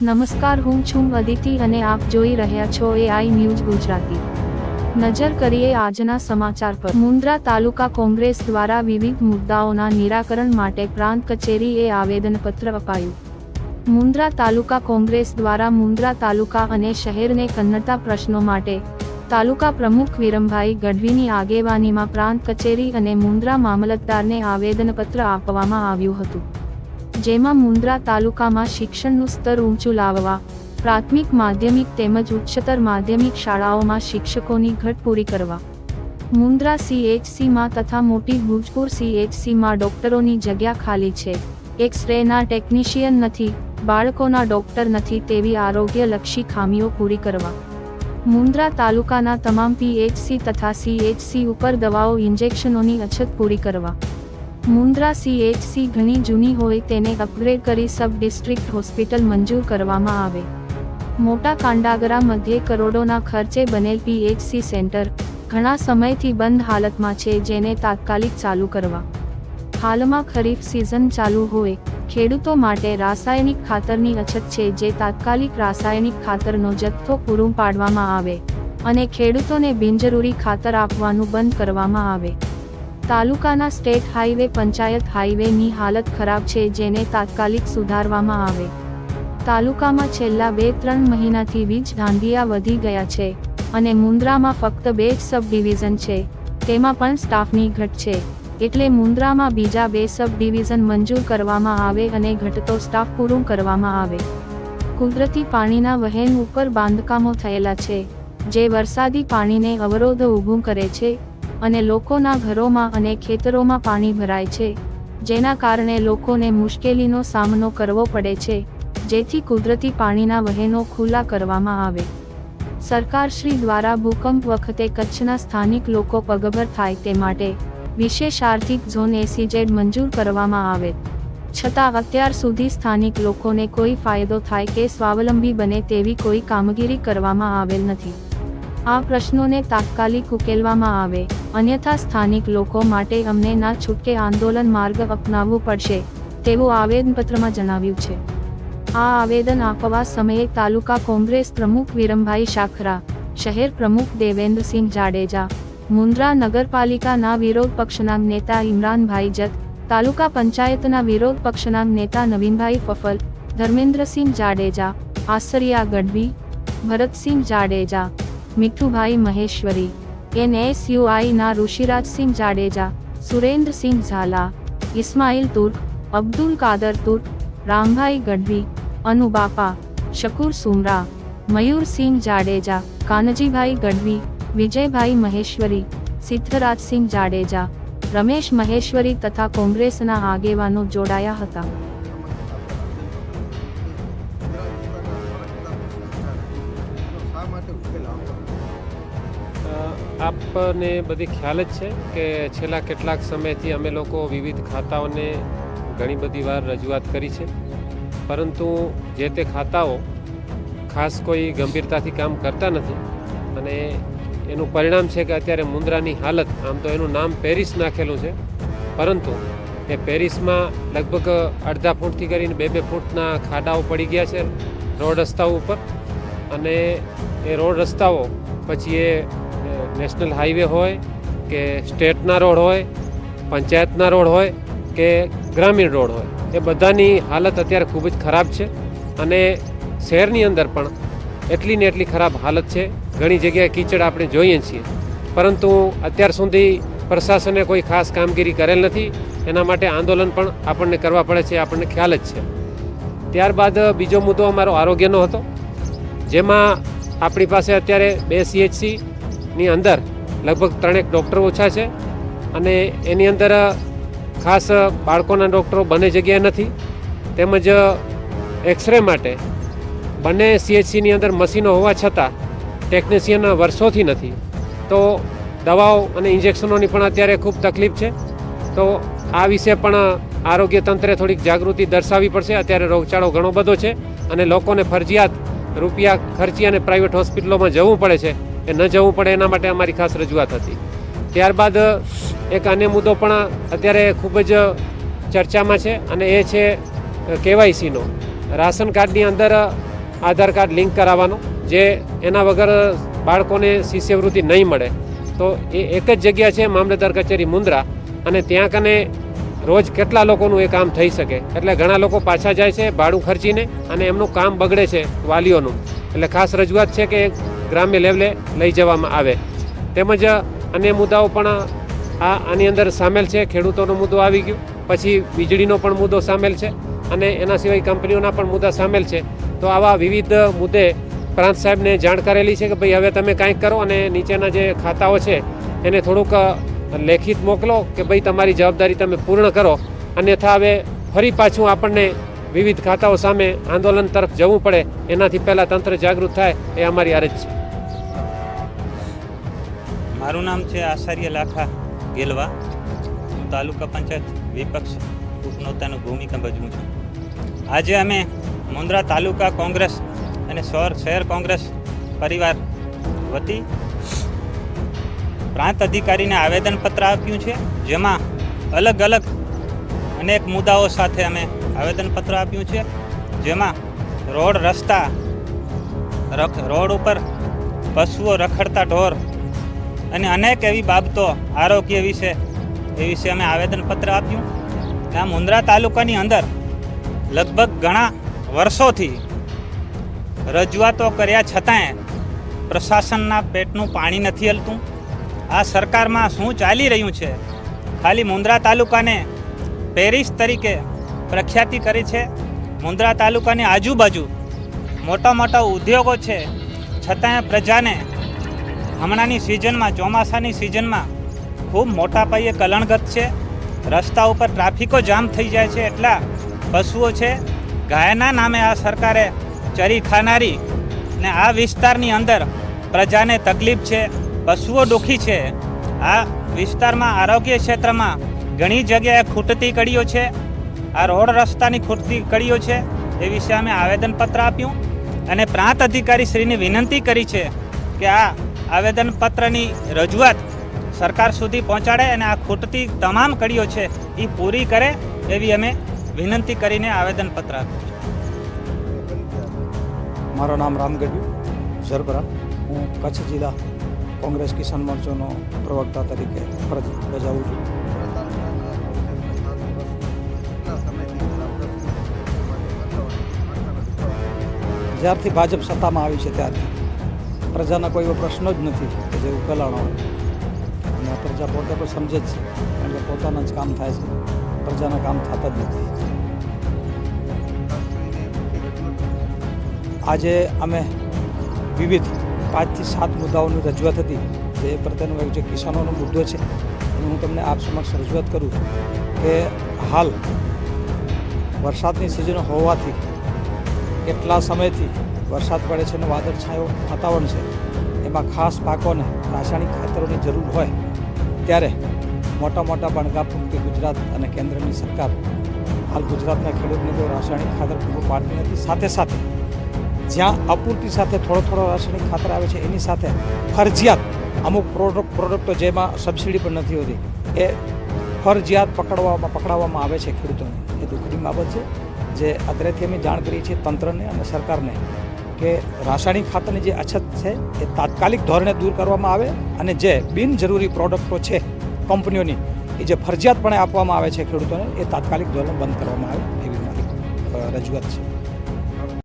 નમસ્કાર, હું છું અદિતિ અને આપ જોઈ રહ્યા છો એઆઈ ન્યૂઝ ગુજરાતી. નજર કરીએ આજના સમાચાર પર. મુન્દ્રા તાલુકા કોંગ્રેસ દ્વારા વિવિધ મુદ્દાઓના નિરાકરણ માટે પ્રાંત કચેરીએ આવેદનપત્ર અપાયું. મુન્દ્રા તાલુકા કોંગ્રેસ દ્વારા મુન્દ્રા તાલુકા અને શહેરને કન્નતા પ્રશ્નો માટે તાલુકા પ્રમુખ વિરમભાઈ ગઢવીની આગેવાનીમાં પ્રાંત કચેરી અને મુન્દ્રા મામલતદારને આવેદનપત્ર આપવામાં આવ્યું હતું. જેમાં મુન્દ્રા તાલુકામાં શિક્ષણનું સ્તર ઊંચું લાવવા, પ્રાથમિક માધ્યમિક તેમજ ઉચ્ચતર માધ્યમિક શાળાઓમાં શિક્ષકોની ઘટ પૂરી કરવા. મુન્દ્રા સીએચસીમાં તથા મોટી ભુજપુર સીએચસીમાં ડોક્ટરોની જગ્યા ખાલી છે. એક્સ રેના ટેકનિશિયન નથી, બાળકોના ડોક્ટર નથી તેવી આરોગ્યલક્ષી ખામીઓ પૂરી કરવા. મુન્દ્રા તાલુકાના તમામ પીએચસી તથા સીએચસી ઉપર દવાઓ ઇન્જેક્શનોની અછત પૂરી કરવા. મુન્દ્રા સીએચસી ઘણી જૂની હોય તેને અપગ્રેડ કરી સબ ડિસ્ટ્રિક્ટ હોસ્પિટલ મંજૂર કરવામાં આવે. મોટા કાંડાગરા મધ્યે કરોડોના ખર્ચે બનેલ પીએચસી સેન્ટર ઘણા સમયથી બંધ હાલતમાં છે જેને તાત્કાલિક ચાલુ કરવા. હાલમાં ખરીફ સિઝન ચાલુ હોય, ખેડૂતો માટે રાસાયણિક ખાતરની અછત છે જે તાત્કાલિક રાસાયણિક ખાતરનો જથ્થો પૂરું પાડવામાં આવે અને ખેડૂતોને બિનજરૂરી ખાતર આપવાનું બંધ કરવામાં આવે. તાલુકાના સ્ટેટ હાઈવે પંચાયત હાઈવેની હાલત ખરાબ છે જેને તાત્કાલિક સુધારવામાં આવે. તાલુકામાં છેલ્લા બે ત્રણ મહિનાથી વીજ ધાંધિયા વધી ગયા છે અને મુન્દ્રામાં ફક્ત બે જ સબ ડિવિઝન છે, તેમાં પણ સ્ટાફની ઘટ છે. એટલે મુન્દ્રામાં બીજા બે સબ ડિવિઝન મંજૂર કરવામાં આવે અને ઘટતો સ્ટાફ પૂરું કરવામાં આવે. કુદરતી પાણીના વહેણ ઉપર બાંધકામો થયેલા છે, જે વરસાદી પાણીને અવરોધ ઊભું કરે છે અને લોકોના ઘરોમાં અને ખેતરોમાં પાણી ભરાય છે, જેના કારણે લોકોને મુશ્કેલીનો સામનો કરવો પડે છે, જેથી કુદરતી પાણીના વહેનો ખુલ્લા કરવામાં આવે. સરકારશ્રી દ્વારા ભૂકંપ વખતે કચ્છના સ્થાનિક લોકો પગભર થાય તે માટે વિશેષ આર્થિક ઝોન એસીઝેડ મંજૂર કરવામાં આવે. છતાં અત્યાર સુધી સ્થાનિક લોકોને કોઈ ફાયદો થાય કે સ્વાવલંબી બને તેવી કોઈ કામગીરી કરવામાં આવેલ નથી. આ પ્રશ્નોને તાત્કાલિક ઉકેલવામાં આવે, અન્યથા સ્થાનિક લોકો માટે અમને ના છૂટકે આંદોલન માર્ગ અપનાવવું પડશે, તેવું આવેદનપત્રમાં જણાવ્યું છે. આ આવેદન આપવા સમયે તાલુકા કોંગ્રેસ પ્રમુખ વિરમભાઈ શાખરા, શહેર પ્રમુખ દેવેન્દ્રસિંહ જાડેજા, મુન્દ્રા નગરપાલિકાના વિરોધ પક્ષના નેતા ઇમરાનભાઈ જત, તાલુકા પંચાયતના વિરોધ પક્ષના નેતા નવીનભાઈ ફફલ, ધર્મેન્દ્રસિંહ જાડેજા, આસરિયા ગઢવી, ભરતસિંહ જાડેજા મીઠુભાઈ મહેશ્વરી એનએસયુઆઈના ઋષિરાજસિંહ જાડેજા, સુરેન્દ્રસિંહ ઝાલા, ઇસ્માઇલ તુર્ક, અબ્દુલ કાદર તુર્ક, રામભાઈ ગઢવી, અનુબાપા, શકુર સુમરા, મયુરસિંહ જાડેજા, કાનજીભાઈ ગઢવી, વિજયભાઈ મહેશ્વરી, સિદ્ધરાજસિંહ જાડેજા, રમેશ મહેશ્વરી તથા કોંગ્રેસના આગેવાનો જોડાયા હતા. આપને બધી ખ્યાલ જ છે કે છેલ્લા કેટલાક સમયથી અમે લોકો વિવિધ ખાતાઓને ઘણી બધી વાર રજૂઆત કરી છે. પરંતુ જે તે ખાતાઓ ખાસ કોઈ ગંભીરતાથી કામ કરતા નથી અને એનું પરિણામ છે કે અત્યારે મુન્દ્રાની હાલત, આમ તો એનું નામ પેરિસ નાખેલું છે, પરંતુ એ પેરિસમાં લગભગ અડધા ફૂટથી કરીને બે બે ફૂટના ખાડાઓ પડી ગયા છે રોડ રસ્તાઓ ઉપર. અને એ રોડ રસ્તાઓ પછી એ નેશનલ હાઈવે હોય કે સ્ટેટના રોડ હોય, પંચાયતના રોડ હોય કે ગ્રામીણ રોડ હોય, એ બધાની હાલત અત્યારે ખૂબ જ ખરાબ છે અને શહેરની અંદર પણ એટલી ને એટલી ખરાબ હાલત છે. ઘણી જગ્યાએ કીચડ આપણે જોઈએ છીએ. પરંતુ અત્યાર સુધી પ્રશાસને કોઈ ખાસ કામગીરી કરેલ નથી. એના માટે આંદોલન પણ આપણને કરવા પડે છે આપણને ખ્યાલ જ છે. ત્યારબાદ બીજો મુદ્દો અમારો આરોગ્યનો હતો. જેમાં આપણી પાસે અત્યારે બે સીએચસીની અંદર લગભગ ત્રણેક ડૉક્ટરો ઓછા છે અને એની અંદર ખાસ બાળકોના ડૉક્ટરો બંને જગ્યાએ નથી. તેમજ એક્સરે માટે બંને સીએચસીની અંદર મશીનો હોવા છતાં ટેકનિશિયન વર્ષોથી નથી. તો દવાઓ અને ઇન્જેક્શનોની પણ અત્યારે ખૂબ તકલીફ છે. તો આ વિશે પણ આરોગ્ય તંત્રે થોડીક જાગૃતિ દર્શાવવી પડશે. અત્યારે રોગચાળો ઘણો બધો છે અને લોકોને ફરજિયાત રૂપિયા ખર્ચી અને પ્રાઇવેટ હોસ્પિટલોમાં જવું પડે છે. એ ન જવું પડે એના માટે અમારી ખાસ રજૂઆત હતી. ત્યારબાદ એક અન્ય મુદ્દો પણ અત્યારે ખૂબ જ ચર્ચામાં છે અને એ છે કેવાયસીનો. રાશન કાર્ડની અંદર આધાર કાર્ડ લિંક કરાવવાનો, જે એના વગર બાળકોને શિષ્યવૃત્તિ નહીં મળે. તો એ એક જ જગ્યા છે મામલતદાર કચેરી મુન્દ્રા અને ત્યાં કને રોજ કેટલા લોકોનું એ કામ થઈ શકે? એટલે ઘણા લોકો પાછા જાય છે, ભાડું ખર્ચીને અને એમનું કામ બગડે છે વાલીઓનું. એટલે ખાસ રજૂઆત છે કે ગ્રામ્ય લેવલે લઈ જવામાં આવે. તેમજ અન્ય મુદ્દાઓ પણ આ આની અંદર સામેલ છે. ખેડૂતોનો મુદ્દો આવી ગયો. પછી વીજળીનો પણ મુદ્દો સામેલ છે અને એના સિવાય કંપનીઓના પણ મુદ્દા સામેલ છે. તો આવા વિવિધ મુદ્દે પ્રાંત સાહેબને જાણ કરેલી છે કે ભાઈ, હવે તમે કાંઈક કરો અને નીચેના જે ખાતાઓ છે એને થોડુંક લેખિત મોકલો કે ભાઈ, તમારી જવાબદારી તમે પૂર્ણ કરો. અન્યથા હવે ફરી પાછું આપણને વિવિધ ખાતાઓ સામે આંદોલન તરફ જવું પડે. એનાથી પહેલાં તંત્ર જાગૃત થાય. એ અમારી અરજ છે. મારું નામ છે આચાર્ય લાખા ગેલવા. હું તાલુકા પંચાયત વિપક્ષ ઉપનોતાનું ભૂમિકા ભજવું છું. આજે અમે મુન્દ્રા તાલુકા કોંગ્રેસ અને શહેર શહેર કોંગ્રેસ પરિવાર વતી પ્રાંત અધિકારીને આવેદનપત્ર આપ્યું છે. જેમાં અલગ અલગ અનેક મુદ્દાઓ સાથે અમે આવેદનપત્ર આપ્યું છે. જેમાં રોડ રસ્તા રોડ ઉપર પશુઓ રખડતા ઢોર અને અનેક એવી બાબતો આરોગ્ય વિશે, એ વિશે અમે આવેદનપત્ર આપ્યું. આ મુન્દ્રા તાલુકાની અંદર લગભગ ઘણા વર્ષોથી રજૂઆતો કર્યા છતાંય પ્રશાસનના પેટનું પાણી નથી હલતું. આ સરકારમાં શું ચાલી રહ્યું છે? ખાલી મુન્દ્રા તાલુકાને પેરિસ તરીકે પ્રખ્યાતિ કરી છે. મુન્દ્રા તાલુકાની આજુબાજુ મોટા મોટા ઉદ્યોગો છે. છતાંય પ્રજાને હમણાંની સિઝનમાં ચોમાસાની સિઝનમાં ખૂબ મોટા પાયે કલણગત છે. રસ્તા ઉપર ટ્રાફિકો જામ થઈ જાય છે, એટલા પશુઓ છે. ગાયના નામે આ સરકારે ચરી ખાનારી ને આ વિસ્તારની અંદર પ્રજાને તકલીફ છે, પશુઓ દુઃખી છે. આ વિસ્તારમાં આરોગ્ય ક્ષેત્રમાં ઘણી જગ્યાએ ખૂટતી કડીઓ છે. આ રોડ રસ્તાની ખૂટતી કડીઓ છે, એ વિશે અમે આવેદનપત્ર આપ્યું અને પ્રાંત અધિકારી શ્રીને વિનંતી કરી છે કે આ આવેદનપત્રની રજૂઆત સરકાર સુધી પહોંચાડે અને આ ખૂટતી તમામ કડીઓ છે એ પૂરી કરે એવી અમે વિનંતી કરીને આવેદનપત્ર આપ્યું મારું નામ રામ ગઢવી ઝરબરા. હું કચ્છ જિલ્લા કોંગ્રેસ કિસાન મોરચાનો પ્રવક્તા તરીકે ફરજ બજાવું છું. જ્યારથી ભાજપ સત્તામાં આવી છે ત્યારથી પ્રજાના કોઈ એવો પ્રશ્ન જ નથી કે જે ઉકેલાણો અને પ્રજા પોતે પણ સમજે જ છે, કારણ કે પોતાના જ કામ થાય છે. પ્રજાના કામ થતા જ નથી. આજે અમે વિવિધ પાંચથી સાત મુદ્દાઓની રજૂઆત હતી, જે પ્રત્યેનો એક જે કિસાનોનો મુદ્દો છે, અને હું તમને આપ સમક્ષ રજૂઆત કરું કે હાલ વરસાદની સિઝન હોવાથી કેટલા સમયથી વરસાદ પડે છે અને વાદળછાયો વાતાવરણ છે. એમાં ખાસ પાકોને રાસાયણિક ખાતરોની જરૂર હોય ત્યારે મોટા મોટા બણગા ફૂંકતી ગુજરાત અને કેન્દ્રની સરકાર હાલ ગુજરાતના ખેડૂતને કોઈ રાસાયણિક ખાતર પૂરું પાડતી નથી. સાથે સાથે જ્યાં અપૂરતી સાથે થોડો થોડો રાસાયણિક ખાતર આવે છે, એની સાથે ફરજિયાત અમુક પ્રોડક્ટ પ્રોડક્ટો જેમાં સબસિડી પણ નથી હોતી, એ ફરજિયાત પકડવામાં પકડાવવામાં આવે છે ખેડૂતોને. એ દુઃખની બાબત છે. જે અત્રેથી અમે જાણ કરી છે તંત્રને અને સરકારને કે રાસાયણિક ખાતરની જે અછત છે એ તાત્કાલિક ધોરણે દૂર કરવામાં આવે અને જે બિનજરૂરી પ્રોડક્ટો છે કંપનીઓની, એ જે ફરજિયાતપણે આપવામાં આવે છે ખેડૂતોને, એ તાત્કાલિક ધોરણે બંધ કરવામાં આવે એવી મારી રજૂઆત છે.